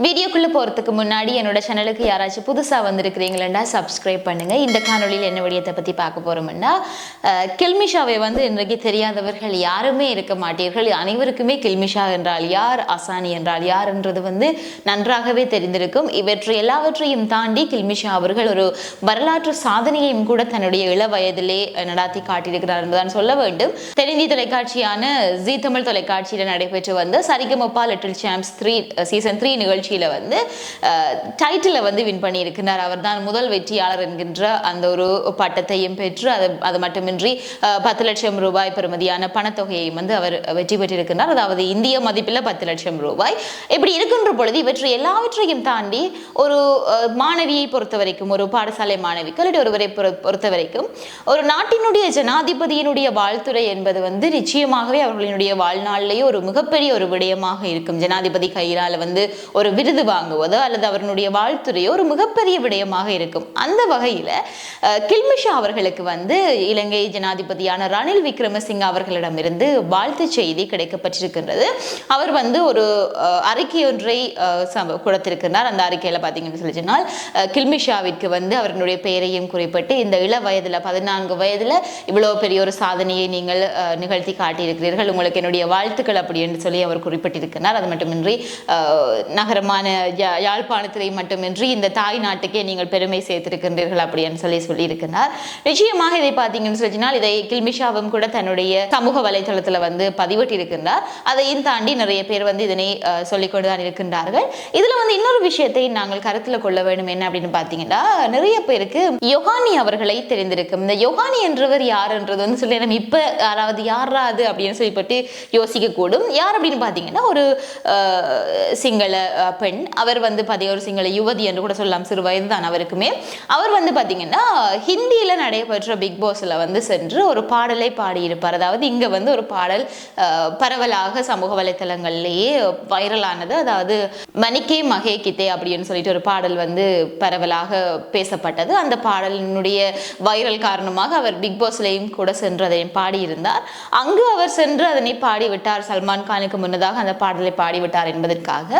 வீடியோக்குள்ளே போகிறதுக்கு முன்னாடி என்னோட சேனலுக்கு யாராச்சும் புதுசாக வந்திருக்கிறீங்களா சப்ஸ்கிரைப் பண்ணுங்க. இந்த காணொலியில் என்ன விடயத்தை பற்றி பார்க்க போகிறோம்னா கில்மிஷாவை வந்து இன்றைக்கு தெரியாதவர்கள் யாருமே இருக்க மாட்டீர்கள். அனைவருக்குமே கில்மிஷா என்றால் யார் அசானி என்றால் யார்ன்றது வந்து நன்றாகவே தெரிந்திருக்கும். இவற்றை எல்லாவற்றையும் தாண்டி கில்மிஷா அவர்கள் ஒரு வரலாற்று சாதனையையும் கூட தன்னுடைய இள வயதிலே நடாத்தி காட்டியிருக்கிறார் என்றுதான் சொல்ல வேண்டும். தெலுங்கு தொலைக்காட்சியான ஜி தமிழ் தொலைக்காட்சியில் நடைபெற்று வந்த Sa Re Ga Ma Pa little champs three season three நிகழ்ச்சி நிகழ்ச்சியில் வந்து டைட்டிலை வந்து வின் பண்ணியிருக்கிறார். அவர் தான் முதல் வெற்றியாளர் என்கின்ற அந்த ஒரு பட்டத்தையும் பெற்று அது அது மட்டுமின்றி பத்து லட்சம் ரூபாய் பெறுமதியான பணத்தொகையையும் வந்து அவர் வெற்றி பெற்றிருக்கிறார். அதாவது இந்திய மதிப்பில் பத்து லட்சம் ரூபாய். இப்படி இருக்கின்ற பொழுது இவற்றை எல்லாவற்றையும் தாண்டி ஒரு மாணவியை பொறுத்த வரைக்கும் ஒரு பாடசாலை மாணவிக்கு அல்லது ஒருவரை பொறுத்த வரைக்கும் ஒரு நாட்டினுடைய ஜனாதிபதியினுடைய வாழ்த்துறை என்பது வந்து நிச்சயமாகவே அவர்களினுடைய வாழ்நாளிலேயே ஒரு மிகப்பெரிய ஒரு விடயமாக இருக்கும். ஜனாதிபதி கையிலால் வந்து ஒரு விருது வாங்குவதோ அல்லது அவருடைய வாழ்த்துறையோ ஒரு மிகப்பெரிய விடயமாக இருக்கும். அந்த வகையில் கில்மிஷா அவர்களுக்கு வந்து இலங்கை ஜனாதிபதியான ரணில் விக்ரமசிங்க அவர்களிடமிருந்து வாழ்த்து செய்தி கிடைக்கப்பட்டிருக்கின்றது. அவர் வந்து ஒரு அறிக்கையொன்றை அறிக்கை ஒன்றை கொடுத்திருக்கிறார் அந்த அறிக்கையில் பார்த்தீங்கன்னு சொல்லி சொன்னால் கில்மிஷாவிற்கு வந்து அவர்களுடைய பெயரையும் குறிப்பிட்டு இந்த இள வயதில் பதினான்கு வயதில் இவ்வளோ பெரிய ஒரு சாதனையை நீங்கள் நிகழ்த்தி காட்டியிருக்கிறீர்கள். உங்களுக்கு என்னுடைய வாழ்த்துக்கள் அப்படி என்று சொல்லி அவர் குறிப்பிட்டிருக்கிறார் அது மட்டுமின்றி நகர நகரமான யா- யாழ்ப்பாணத்திலே மட்டுமின்றி இந்த தாய் நாட்டுக்கே நீங்கள் பெருமை சேர்த்திருக்கின்றீர்கள் அப்படின்னு சொல்லி சொல்லியிருக்கிறார். நிச்சயமாக இதை பார்த்தீங்கன்னு சொல்லினால் இதை கில்மிஷாவும் கூட தன்னுடைய சமூக வலைதளத்தில் வந்து பதிவிட்டிருக்கின்றார். அதையும் தாண்டி நிறைய பேர் வந்து இதனை சொல்லிக்கொண்டு தான் இருக்கின்றார்கள். இதில் வந்து இன்னொரு விஷயத்தை நாங்கள் கருத்தில் கொள்ள வேண்டும். என்ன அப்படின்னு பார்த்தீங்கன்னா நிறைய பேருக்கு யோகானி அவர்களை தெரிந்திருக்கும். இந்த யோகானி என்றவர் யாருன்றது வந்து சொல்லி நம்ம இப்போ யாராவது யாராது அப்படின்னு சொல்லிப்பட்டு யோசிக்கக்கூடும். யார் அப்படின்னு பார்த்தீங்கன்னா ஒரு சிங்கள பெண் அவர் வந்து பார்த்தீங்க ஒரு சிங்கள யுவதி என்று கூட சொல்லலாம் சிறு வயது தான் அவருக்குமே அவர் வந்து பார்த்தீங்கன்னா ஹிந்தியில் நடைபெற்ற பிக் பாஸில் வந்து சென்று ஒரு பாடலை பாடியிருப்பார். அதாவது இங்கே வந்து ஒரு பாடல் பரவலாக சமூக வலைத்தளங்கள்லேயே வைரலானது. அதாவது மணிக்கே மகே கித்தே அப்படின்னு சொல்லிட்டு ஒரு பாடல் வந்து பரவலாக பேசப்பட்டது. அந்த பாடலினுடைய வைரல் காரணமாக அவர் பிக் பாஸ்லேயும் கூட சென்று அதை பாடியிருந்தார். அங்கு அவர் சென்று அதனை பாடிவிட்டார். சல்மான் கானுக்கு முன்னதாக அந்த பாடலை பாடிவிட்டார் என்பதற்காக.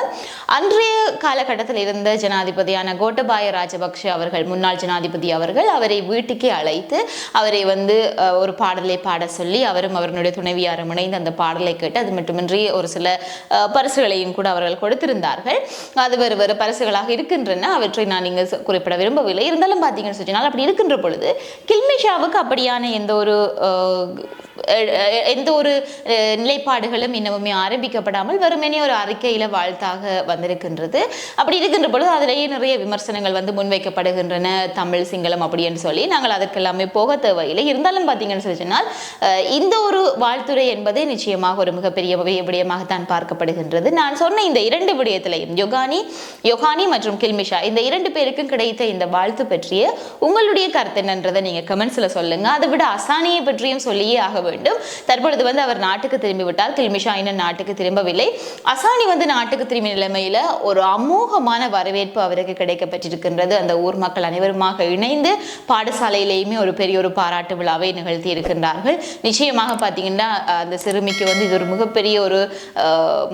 அன்றைய காலகட்டத்தில் இருந்த ஜனாதிபதியான கோட்டபாய ராஜபக்ஷ அவர்கள் முன்னாள் ஜனாதிபதி அவர்கள் அவரை வீட்டுக்கே அழைத்து அவரை வந்து ஒரு பாடலை பாட சொல்லி அவரும் அவருடைய துணைவியாரும் இணைந்து அந்த பாடலை கேட்டு அது மட்டுமின்றி ஒரு சில பரிசுகளையும் கூட அவர்கள் கொடுத்திருந்தார்கள். அது வேறு வேறு பரிசுகளாக இருக்கின்றன. அவற்றை நான் நீங்கள் குறிப்பிட விரும்பவில்லை. இருந்தாலும் பார்த்தீங்கன்னு சொன்னால் அப்படி இருக்கின்ற பொழுது கில்மிஷாவுக்கு அப்படியான எந்த ஒரு எந்த ஒரு நிலைப்பாடுகளும் இன்னமுமே ஆரம்பிக்கப்படாமல் வெறுமனே ஒரு அறிக்கையில் வாழ்த்தாக இருக்கின்றது. அப்படி இருக்கின்ற பொழுது அதிலேயே நிறைய விமர்சனங்கள் வந்து முன்வைக்கப்படுகின்றன. தமிழ் சிங்களம் அப்படின்னு சொல்லி நாங்கள் அதற்கெல்லாமே போக தேவையில்லை. இருந்தாலும் பார்த்தீங்கன்னு சொல்லி சொன்னால் இந்த ஒரு வாழ்த்துறை என்பது நிச்சயமாக ஒரு மிகப்பெரிய விடயமாகத்தான் பார்க்கப்படுகின்றது. நான் சொன்ன இந்த இரண்டு விடயத்திலையும் யோகானி யோகானி மற்றும் கில்மிஷா இந்த இரண்டு பேருக்கும் கிடைத்த இந்த வாழ்த்து பற்றிய உங்களுடைய கருத்து என்னன்றதை நீங்கள் கமெண்ட்ஸில் சொல்லுங்க. அதை விட அசானியை பற்றியும் சொல்லியே ஆக வேண்டும். தற்பொழுது வந்து அவர் நாட்டுக்கு திரும்பிவிட்டார். கில்மிஷா இன்னும் நாட்டுக்கு திரும்பவில்லை. அசானி வந்து நாட்டுக்கு திரும்பிய நிலைமையில் ஒரு அமோகமான வரவேற்பு அவருக்கு கிடைக்கப்பட்டிருக்கின்றது. அந்த ஊர் மக்கள் அனைவருமாக இணைந்து பாடசாலையிலேயுமே ஒரு பெரிய ஒரு பாராட்டு விழாவை நிகழ்த்தி இருக்கின்றார்கள். நிச்சயமாக பார்த்தீங்கன்னா அந்த சிறுமிக்கு வந்து இது ஒரு மிகப்பெரிய ஒரு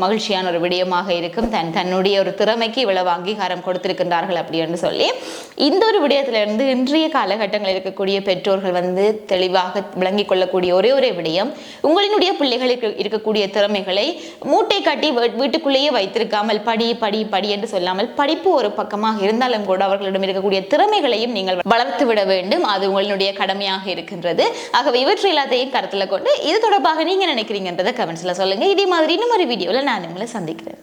மகிழ்ச்சியான ஒரு விடயமாக இருக்கும். தன் தன்னுடைய ஒரு திறமைக்கு இவ்வளவு அங்கீகாரம் கொடுத்திருக்கின்றார்கள் அப்படின்னு சொல்லி. இந்த ஒரு விடயத்திலிருந்து இன்றைய காலகட்டங்களில் இருக்கக்கூடிய பெற்றோர்கள் வந்து தெளிவாக விளங்கிக் கொள்ளக்கூடிய ஒரே ஒரே விடயம் உங்களினுடைய பிள்ளைகளுக்கு இருக்கக்கூடிய திறமைகளை மூட்டை கட்டி வீட்டுக்குள்ளேயே வைத்திருக்காமல் படி படி படி என்று சொல்லாமல் படிப்பு ஒரு பக்கமாக இருந்தாலும் கூட அவர்களிடம் இருக்கக்கூடிய திறமைகளையும் நீங்கள் வளர்த்து விட வேண்டும். அது உங்களுடைய கடமையாக இருக்கின்றது. ஆகவே இவற்றை எல்லாத்தையும் கருத்தில் கொண்டு இது தொடர்பாக நீங்க நினைக்கிறீங்கன்றதை கமெண்ட்ஸில் சொல்லுங்க. இதே மாதிரி இன்னும் ஒரு வீடியோவில் நான் உங்களை சந்திக்கிறேன்.